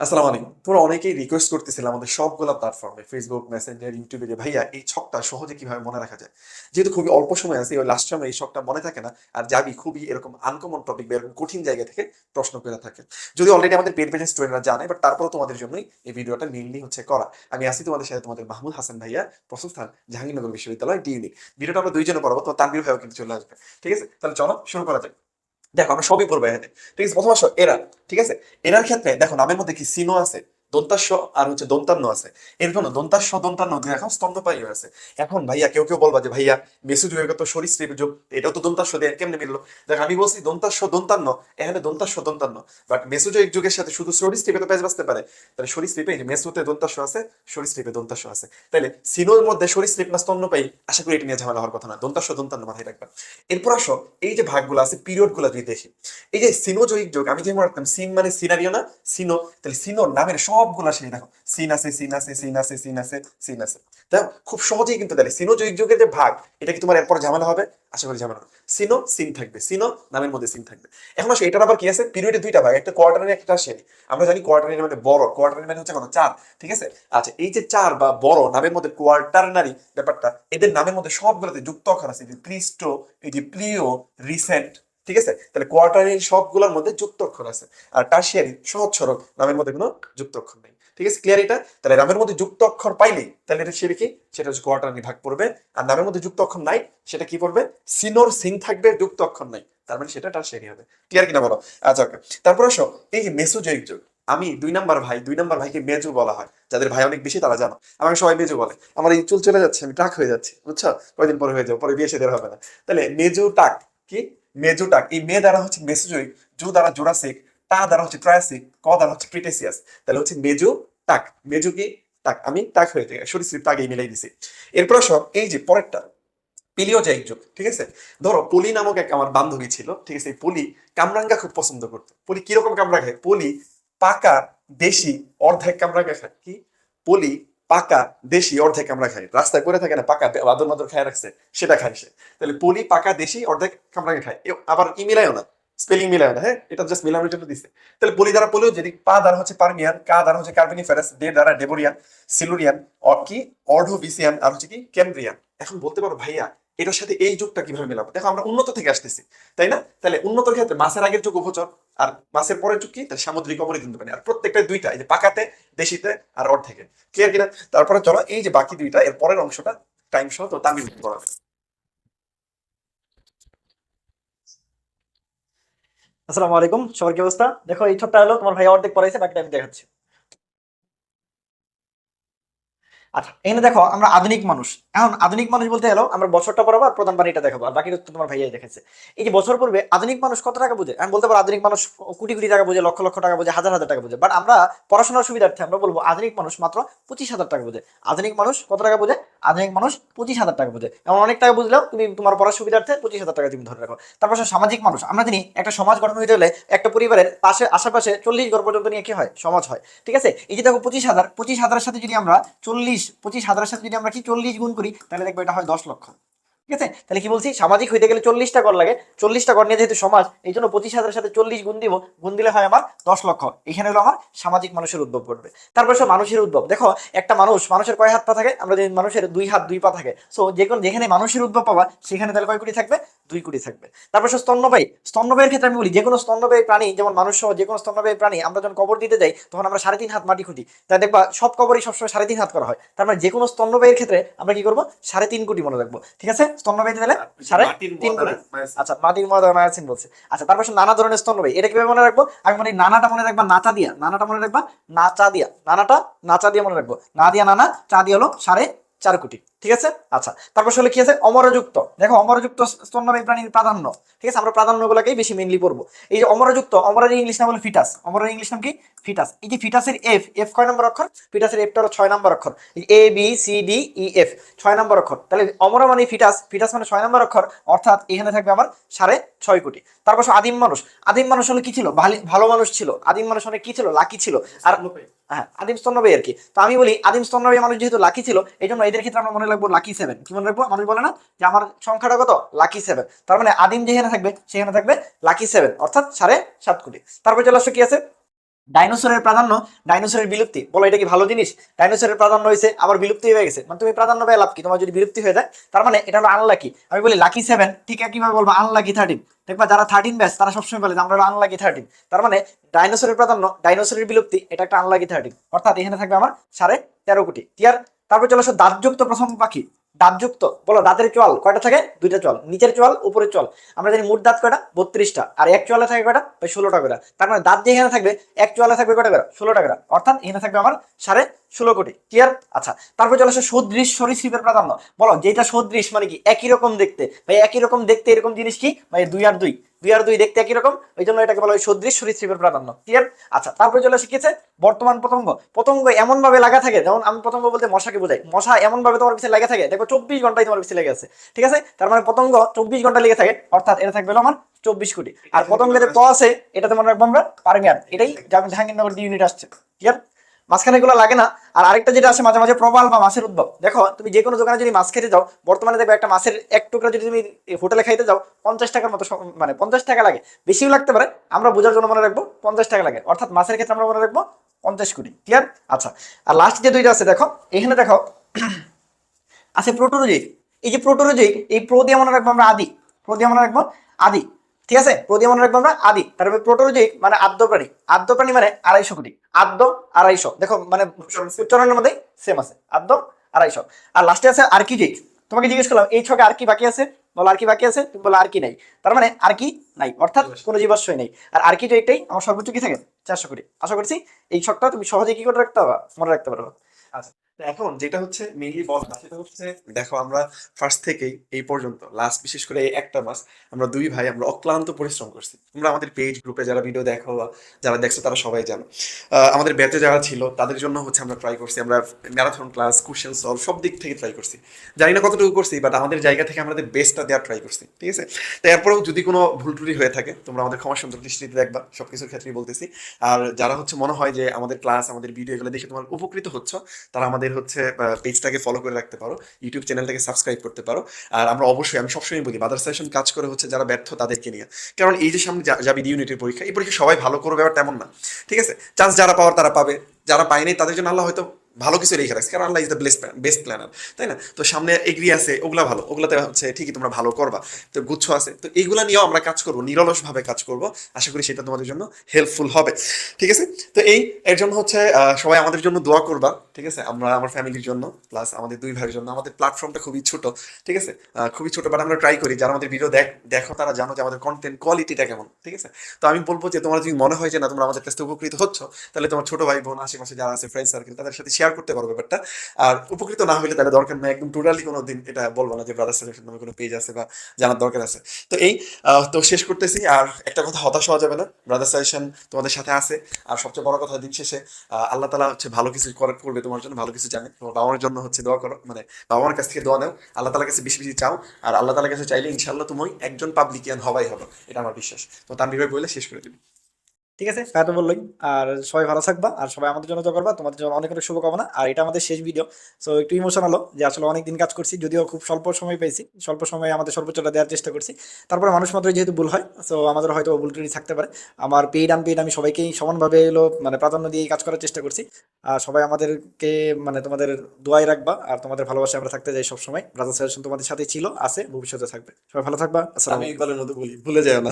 আসসালামু আলাইকুম। তোমরা অনেকেই রিকোয়েস্ট করতেছিল আমাদের সবগুলো প্ল্যাটফর্মে ফেসবুক মেসেঞ্জার ইউটিউবে যে, ভাইয়া, এই ছকটা সহজে কীভাবে মনে রাখা যায়? যেহেতু খুবই অল্প সময় আছে, ওই লাস্ট টাইমে এই ছকটা মনে থাকে না, আর যাবি খুবই এরকম আনকমন টপিক বা এরকম কঠিন জায়গা থেকে প্রশ্ন করে থাকে। যদি অলরেডি আমাদের পেড পেজের স্টুডেন্টরা জানে বাট তারপরেও তোমাদের জন্যই এই ভিডিওটা মেইনলি হচ্ছে করা। আমি আসি তোমাদের সাথে তোমাদের মাহমুদ হাসান ভাইয়া প্রস্তুস্থান জাহাঙ্গীরনগর বিশ্ববিদ্যালয় ডিউনি ভিডিওটা আমরা দুইজনে পড়াবো তো তানবির ভাইও কিন্তু চলে আসবে। ঠিক আছে? তাহলে চলো, শুরু করা যাক। দেখো, আমরা সবই পড়ব এখানে। ঠিক আছে প্রথম আসো, এরা, ঠিক আছে? এরার ক্ষেত্রে, দেখো, নামের মধ্যে কি সিনো আছে? দন্তাস্য আর হচ্ছে দন্তান্ন আছে। এরকম দন্তাস্য দন্তান্ন দুই এখন স্তম্ভপায়ী আছে। এখন ভাইয়া কেউ কেউ বলবা যে ভাইয়া মেসু যুগের তো সরীসৃপ যুগ এটাও তো দন্তাস্য দিয়ে কেমনে মিললো? দেখ আমি বলছি দন্তাস্য দন্তান্ন এখানে দন্তাস্য দন্তান্ন। বাট মেসুজয়িক যুগের সাথে শুধু সরীসৃপে তো প্যাচ বাঁচতে পারে। তাহলে সরীসৃপে মেসুতে দন্তাস্য আছে সরীসৃপে দন্তাস্য আছে। তাহলে সিনোর মধ্যে সরীসৃপ না স্তন্যপায়ী আশা করি এটা নিয়ে ঝামেলা হওয়ার কথা না। দন্তাস্য দন্তান্ন মাথায় রাখবেন এরপর আসো এই যে ভাগগুলো আছে পিরিয়ডগুলো যদি দেখি। এই যে সিনোজয়িক যুগ আমি যে রাখতাম সিন মানে সিনারিও না সিনো। তাহলে সিনোর নামের সবগুলা সেই, দেখো, সিন আছে সিন আছে সিন আছে সিন আছে সিন আছে। দেখো, খুব সহজেই কিন্তু তাহলে সিনোজয়িক যুগের যে ভাগ, এটা কি তোমার এরপর ঝামেলা হবে? আশা করি ঝামেলা। সিনো সিন থাকবে সিনো নামের মধ্যে সিন থাকবে। এখন আসো, এটার আবার কি আছে? পিরিয়ডে দুইটা ভাগ, একটা কোয়ার্টারি একটা শ্রেণি আমরা জানি কোয়ার্টারি মানে বড় কোয়ার্টারি মানে হচ্ছে কত চার ঠিক আছে? আচ্ছা এই যে চার বা বড় নামের মধ্যে কোয়ার্টারনারি ব্যাপারটা, এদের নামের মধ্যে সবগুলোতে যুক্ত অক্ষর আছে যে প্লিস্টো এই যে প্লিও, রিসেন্ট ঠিক আছে? তাহলে কোয়ার্টারি সবগুলোর মধ্যে যুক্ত অক্ষর আছে। আর টার্সিয়ারি সহজ সরল, নামের মধ্যে কোনো যুক্ত অক্ষর নেই। ঠিক আছে? ক্লিয়ার এটা? তাহলে নামের মধ্যে যুক্ত অক্ষর পাইলেই, তাহলে এটা সেটা কি? সেটা হচ্ছে কোয়ার্টারি ভাগ পড়বে। আর নামের মধ্যে যুক্ত অক্ষর নাই, সেটা কি পড়বে? সিনোর সিং থাকবে, যুক্ত অক্ষর নাই। তার মানে সেটা টার্সিয়ারি হবে। ক্লিয়ার কিনা বলো? আচ্ছা ওকে তারপর আসো, এই যে মেসোজয়িক যুগ। আমি দুই নাম্বার ভাই, দুই নাম্বার ভাইকে মেজু বলা হয়। যাদের ভাই অনেক বেশি, তারা জানো। আমাকে সবাই মেজু বলে। আমার এই চুল চলে যাচ্ছে, আমি টাক হয়ে যাচ্ছি, বুঝছ? কয়দিন পরে হয়ে যাব, পরে বিয়ে সেদের হবে না। তাহলে মেজু টাক কি? মেজু টাক এই মে দ্বারা হচ্ছে মেসোজয়িক জু দ্বারা জোরাসিক টা দ্বারা হচ্ছে ট্রায়াসিক, ক দ্বারা হচ্ছে ক্রিটেসিয়াস তাহলে হচ্ছে মেজু টাক মেজু কি? টাক আমি টাক হয়ে যাই। সরিশ্রীপ টাকেই মিলাই দিছি। এরপর সব এই যে পরেরটা, পিলিওজাইক যুগ ঠিক আছে? ধরো, পলি নামক এক আমার বান্ধবী ছিল, ঠিক আছে? এই পলি কামরাঙ্গা খুব পছন্দ করতো। পলি কীরকম কামরাঙ্গা খায় পলি পাকা, দেশি, অর্ধেক কামরাঙ্গা খায়। কি? পলি পাকা দেশি অর্ধেক আমরা খাই। রাস্তায় পরে থাকে না, পাকা বাদর মাদর খায় রাখছে, সেটা খাই সে। তাহলে পলি পাকা দেশি অর্ধেক আমরা খাই। আবার ই মিলায়ও না স্পেলিং মিলায় না হ্যাঁ? এটা জাস্ট মিলানোর জন্য দিচ্ছে তাহলে পলি দ্বারা পলিও যদি পা দ্বারা হচ্ছে পারমিয়ান, কা দ্বারা হচ্ছে কার্বনিফেরাস, দে দ্বারা ডেবোরিয়ান, সিলুরিয়ান কি? অর্ধোভিসিয়ান আর হচ্ছে কি ক্যামব্রিয়ান এখন বলতে পারো, ভাইয়া এটার সাথে এই যুগটা কীভাবে মেলাবো? দেখো, আমরা উন্নত থেকে আসতেছি, তাই না? তাহলে উন্নতর ক্ষেত্রে মাছের আগের যুগ উপচর, আর মাছের পরের যুগ কি? তাহলে সামুদ্রিক অমরিত পানি আর প্রত্যেকটা দুইটা, এই যে পাকাতে, দেশিতে, আর অর্ধেকে। ক্লিয়ার কিনা? তারপরে চলো, এই যে বাকি দুইটা, এর পরের অংশটা টাইম সহ তো তামিল করা আসসালামু আলাইকুম, সবার কি অবস্থা? দেখো, এই ছোট্ট হলো তোমার ভাই অর্ধেক পড়াইছে, বাকিটা আমি দেখাচ্ছি। আচ্ছা এখানে দেখো, আমরা আধুনিক মানুষ। এখন আধুনিক মানুষ বলতে গেলো, আমরা বছরটা পড়াবো আর প্রধান বাণীটা দেখাবো। আর বাকিটা তোমার ভাইয়াই দেখেছে এই যে বছর পূর্বে আধুনিক মানুষ কত টাকা বুঝে? আমি বলতে পারো, আধুনিক মানুষ কোটি কোটি টাকা বুঝে, লক্ষ লক্ষ টাকা বুঝে, হাজার হাজার টাকা বুঝে। বাট আমরা পড়াশোনার সুবিধার্থে আমরা বলব, আধুনিক মানুষ মাত্র পঁচিশ হাজার টাকা বুঝে। আধুনিক মানুষ কত টাকা বোঝে? আধুনিক মানুষ পঁচিশ হাজার টাকা বোঝে। এমন অনেক টাকা বুঝলেও তুমি তোমার পড়ার সুবিধার্থে পঁচিশ হাজার টাকা তুমি ধরে রাখো। তারপর সামাজিক মানুষ। আমরা জানি একটা সমাজ গঠন হতে হলে একটা পরিবারের পাশে, আশেপাশে চল্লিশ ঘর পর্যন্ত নিয়ে কি হয়? সমাজ হয়। ঠিক আছে? এই যে দেখো পঁচিশ হাজার, পঁচিশ হাজারের সাথে যদি আমরা চল্লিশ, পঁচিশ হাজারের সাথে যদি আমরা কি চল্লিশ গুণ করি, তাহলে দেখব এটা হয় দশ লক্ষ। ঠিক আছে? তাহলে কি বলছি? সামাজিক হইতে গেলে চল্লিশটা কর লাগে। চল্লিশটা কর নিয়ে যেহেতু সমাজ, এই জন্য পঁচিশ হাজারের সাথে চল্লিশ গুণ দিব, গুণ দিলে হয় আমার দশ লক্ষ। এখানে হলো আমার সামাজিক মানুষের উদ্ভব ঘটবে। তারপর সব মানুষের উদ্ভব। দেখো, একটা মানুষ, মানুষের কয় হাত পা থাকে? আমরা যদি মানুষের দুই হাত, দুই পা থাকে। সো যে কোনো যেখানে মানুষের উদ্ভব পাবা সেখানে তাহলে কয় কোটি থাকবে? দুই কোটি থাকবে। তারপর সে স্তন্যপায়ী স্তন্যপায়ীর ক্ষেত্রে আমি বলি যে কোনো স্তন্যপায়ী প্রাণী যেমন মানুষ সহ যে কোনো স্তন্যপায়ী প্রাণী আমরা যখন কবর দিতে যাই তখন আমরা সাড়ে তিন হাত মাটি খুঁটি। তাই দেখবা সব কবরই সবসময় সাড়ে তিন হাত করা হয়। তার মানে যে কোনো স্তন্যপায়ীর ক্ষেত্রে আমরা কি করব? সাড়ে তিন কোটি মনে রাখব। ঠিক আছে? স্তন্যপায়ী তাহলে সাড়ে তিন কোটি। আচ্ছা মাটির মধ্যে মায়াসিন বলছে। আচ্ছা তারপর নানা ধরনের স্তন্যপায়ী। এটা কীভাবে মনে রাখব? আমি মানে নানাটা মনে রাখবা নাচা দিয়া। নানাটা মনে রাখবা নাচা দিয়া। নানাটা নাচা দিয়ে মনে রাখব। না দিয়া নানা চা দিয়ে হলো সাড়ে চার কোটি। ঠিক আছে? আচ্ছা তারপর আসলে কি আছে? অমরযুক্ত। দেখো অমরযুক্ত স্তন্যপায়ী প্রাণীর প্রাধান্য। ঠিক আছে? আমরা প্রাধান্যগুলোকেই বেশি মেনলি পড়ব। এই যে অমরযুক্ত অমরের ইংলিশ নাম হলো ফিটাস। অমরের ইংলিশ নাম কি? ফিটাস। এই যে ফিটাসের এফ এফ কয় নম্বর অক্ষর? ফিটাসের এফটা হলো ছয় নম্বর অক্ষর। A B C D E F ছয় নম্বর অক্ষর। তাহলে অমর মানে ফিটাস। ফিটাস মানে ছয় নম্বর অক্ষর। অর্থাৎ এখানে থাকবে আমার সাড়ে ছয় কোটি। তারপর আদিম মানুষ। আদিম মানুষ হলো কি ছিল? ভালি- ভালো মানুষ ছিল। আদিম মানুষ মানে কি ছিল? লাকি ছিল। আর হ্যাঁ আদিম স্তন্যবায়ী আর কি। তো আমি বলি আদিম স্তন্যবায়ী মানুষ যেহেতু লাকি ছিল এই জন্য এদের ক্ষেত্রে আমরা মনে রাখব লাকি সেভেন কি মনে রাখব? মানুষ বলে না যে আমার সংখ্যাটা কত? লাকি সেভেন তার মানে আদিম যেখানে থাকবে, সেখানে থাকবে লাকি সেভেন অর্থাৎ সাড়ে সাত কোটি। তারপর চলে আসো কি আছে? ডাইনোসরের প্রাধান্য, ডাইনোসরের বিলুপ্তি। বলো, এটা কি ভালো জিনিস? ডাইনোসরের প্রাধান্য হয়েছে, আবার বিলুপ্তি হয়ে গেছে। মানে তুমি প্রাধান্য পেয়ে লাভ কি? তোমার যদি বিলুপ্তি হয়ে যায়, তার মানে এটা হলো আনলাকি আমি বলি লাকি সেভেন ঠিক একইভাবে বলব আনলাকি থার্টিন দেখবা যারা থার্টিন ব্যাচ তারা সবসময় বলে যে আমরা আনলাকি থার্টিন তার মানে ডাইনোসরের প্রাধান্য, ডাইনোসরের বিলুপ্তি, এটা একটা আনলাকি থার্টিন অর্থাৎ এখানে থাকবে আমার সাড়ে তেরো কোটি। ক্লিয়ার তারপর চলে আসো দাঁতযুক্ত প্রথম পাখি। দাঁতযুক্ত, বলো দাঁতের চল কয়টা থাকে? দুইটা চল নিচের চল উপরের চল আমরা জানি মোট দাঁত কয়টা? বত্রিশটা। আর এক চোয়ালে থাকে কয়টা? ষোলোটা করে। তার মানে দাঁত যে এখানে থাকবে, এক চোয়ালে থাকবে কয়টা করে? ষোলোটা করে। অর্থাৎ এখানে থাকবে আমার সাড়ে ষোলো কোটি ক্লিয়ার আচ্ছা তারপর চলে আসে সদৃশ সরীসৃপের প্রাধান্য। বলো, যেটা সদৃশ মানে কি? একই রকম দেখতে। ভাই, একই রকম দেখতে এরকম জিনিস কি? ভাই দুই আর দুই। দুই আর দুই দেখতে একই রকম? ওই জন্য এটাকে বলা হয় সদৃশ সরীসৃপের প্রাধান্য। ক্লিয়ার আচ্ছা তারপরে চলে শিখেছে বর্তমান পতঙ্গ পতঙ্গ এমন ভাবে লাগা থাকে, যেমন আমি পতঙ্গ বলতে মশাকে বোঝাই। মশা এমন ভাবে তোমার পিছিয়ে লেগে থাকে। দেখো, চব্বিশ ঘন্টায় তোমার পিছিয়ে লেগে আছে। ঠিক আছে? তার মানে পতঙ্গ চব্বিশ ঘণ্টা লেগে থাকে। অর্থাৎ এটা থাকবে আমার চব্বিশ কোটি। আর পতঙ্গের ক আছে, এটাতে মনে রাখব আমরা, পারমিয়ান। এটাই জাহাঙ্গীরনগর ডি ইউনিট আসছে। ক্লিয়ার মাঝখানে এগুলো লাগে না। আর আরেকটা যেটা আছে, মাঝে মাঝে প্রবাল বা মাছের উদ্ভব। দেখো, তুমি যে কোনো দোকানে যদি মাছ খেতে যাও, বর্তমানে দেখবে একটা মাছের এক টুকরা যদি তুমি হোটেলে খাইতে যাও, পঞ্চাশ টাকার মতো মানে পঞ্চাশ টাকা লাগে। বেশিও লাগতে পারে, আমরা বোঝার জন্য মনে রাখব পঞ্চাশ টাকা লাগে। অর্থাৎ মাছের ক্ষেত্রে আমরা মনে রাখব পঞ্চাশ কোটি। ক্লিয়ার আচ্ছা আর লাস্ট যে দুইটা আছে, দেখো, এখানে দেখো, আছে প্রোটোরোজিক এই যে প্রোটোরোজিক এই প্রো দিয়ে মনে রাখব আমরা আদি। প্রো দিয়ে মনে রাখব আদি। ঠিক আছে? প্রো দিয়ে মনে রাখব আমরা আদি। তারপরে প্রোটোরোজিক মানে আদ্য প্রাণী। আদ্য প্রাণী মানে আড়াইশো কোটি। আদ্য আড়াইশো। দেখো মানে উচ্চারণের মধ্যে সেম আছে। আদ্য আড়াইশো। আর লাস্টে আছে আর্কিজিক তোমাকে জিজ্ঞেস করলাম এই ছকে আর কি বাকি আছে? বলো আর কি বাকি আছে? তুমি বলো আর কি নাই। তার মানে আর কি নাই অর্থাৎ কোনো জীবাশ্রয় নেই। আর আর কি তো এটাই আমার সর্বোচ্চ কি থাকে? চারশো কোটি। আশা করছি এই ছকটা তুমি সহজে কি করে রাখতে পারবা? মনে রাখতে পারবা। আচ্ছা। এখন যেটা হচ্ছে মেইনলি বলা সেটা হচ্ছে দেখো আমরা ফার্স্ট থেকেই এই পর্যন্ত লাস্ট বিশেষ করে এই একটা মাস, আমরা দুই ভাই আমরা অক্লান্ত পরিশ্রম করছি। তোমরা আমাদের পেজ গ্রুপে যারা ভিডিও দেখো যারা দেখছ তারা সবাই জানো। আমাদের ব্যাচে যারা ছিল, তাদের জন্য হচ্ছে আমরা ট্রাই করছি, আমরা ম্যারাথন ক্লাস কোশ্চেন সলভ সব দিক থেকে ট্রাই করছি। জানি না কতটুকু করছি বাট আমাদের জায়গা থেকে আমাদের বেস্টটা দেওয়ার ট্রাই করছি, ঠিক আছে? তো এরপরেও যদি কোনো ভুল ত্রুটি হয়ে থাকে, তোমরা আমাদের ক্ষমা সুন্দর দৃষ্টিতে দেখবা সব কিছুর ক্ষেত্রেই বলতেছি। আর যারা হচ্ছে মনে হয় যে আমাদের ক্লাস আমাদের ভিডিও এগুলো দেখে তোমার উপকৃত হচ্ছ, তারা আমাদের হচ্ছে পেজটাকে ফলো করে রাখতে পারো ইউটিউব চ্যানেলটাকে সাবস্ক্রাইব করতে পারো। আর আমরা অবশ্যই, আমি সবসময় বলি মাদার সেশন কাজ করে হচ্ছে যারা ব্যর্থ তাদেরকে নিয়ে। কারণ এই যে সামনে যাবি যাবে ইউনিটের পরীক্ষা, এই পরীক্ষা সবাই ভালো করবে ব্যাপার তেমন না। ঠিক আছে? চান্স যারা পাওয়ার তারা পাবে। যারা পায়নি তাদের জন্য আল্লাহ হয়তো ভালো কিছু রেখে রাখছে, কারণ Allah is the best best planner তাই না? তো সামনে এগ্রি আছে, ওগুলা ভালো, ওগুলাতে হচ্ছে ঠিকই তোমরা ভালো করবা, তো গুচ্ছ আছে, তো এইগুলা নিয়েও আমরা কাজ করব, নিরলসভাবে কাজ করব, আশা করি সেটা তোমাদের জন্য হেল্পফুল হবে, ঠিক আছে? তো এই, এর জন্য হচ্ছে সবাই আমাদের জন্য দোয়া করবা, ঠিক আছে? আমরা আমার ফ্যামিলির জন্য প্লাস আমাদের দুই ভাইয়ের জন্য, আমাদের প্ল্যাটফর্মটা খুবই ছোট, ঠিক আছে? খুবই ছোট বাট আমরা ট্রাই করি, যারা আমাদের ভিডিও দেখ, দেখো, তারা জানো যে আমাদের কন্টেন্ট কোয়ালিটিটা কেমন, ঠিক আছে? তো আমি বলব যে, তোমার যদি মনে হয় যে, না, তোমরা আমাদের কাছ উপকৃত হচ্ছ, তাহলে তোমার ছোট ভাই বোন, আশেপাশে যারা আছে ফ্রেন্ড সার্কেল তাদের সাথে শেয়ার করতে পারো ব্যাপারটা। আর উপকৃত না হলে তাহলে দরকার নেই, একদম টোটালি কোনো দিন এটা বলব না যে ব্রাদার সাজেশন নামে কোনো পেজ আছে বা জানার দরকার আছে। তো এই তো শেষ করতেছি। আর একটা কথা হতাশ হওয়া যাবে না ব্রাদার সাজেশন তোমাদের সাথে আছে। আর সবচেয়ে বড় কথা দিন শেষে আল্লাহ তালা হচ্ছে ভালো কিছু করবে তোমার জন্য, ভালো কিছু জানে। তোমার বাবা মার জন্য হচ্ছে দোয়া করো মানে বাবা মার কাছ থেকে দোয়া নাও। আল্লাহ তালার কাছে বেশি বেশি চাও। আর আল্লাহ তালার কাছে চাইলে ইনশাল্লাহ তুমি একজন পাবলিকিয়ান হবাই হবে। এটা আমার বিশ্বাস। তো তার ভাই বলে শেষ করে দিবি। ঠিক আছে? তাই তো বললোই। আর সবাই ভালো থাকবা আর সবাই আমাদের জন্য তো করবা। তোমাদের জন্য অনেক অনেক শুভকামনা। আর এটা আমাদের শেষ ভিডিও সো একটু ইমোশনাল যে আসলে অনেক দিন কাজ করছি যদিও খুব স্বল্প সময় পেয়েছি। স্বল্প সময়ে আমাদের সর্বোচ্চটা দেওয়ার চেষ্টা করছি। তারপরে মানুষ মাত্রই যেহেতু ভুল হয় সো আমাদের হয়তো ভুল ত্রুটি থাকতে পারে। আমার পেইড আনপেইড আমি সবাইকেই সমানভাবে এলো মানে প্রাধান্য দিয়ে কাজ করার চেষ্টা করছি। আর সবাই আমাদেরকে মানে তোমাদের দোয়াই রাখবা। আর তোমাদের ভালোবাসা আমরা থাকতে যাই সবসময়। ব্রাদার সাজেশন তোমাদের সাথে ছিল আছে ভবিষ্যতে থাকবে। সবাই ভালো থাকবা। আসসালাম ইকবালের মতো বলি ভুলে যায় না।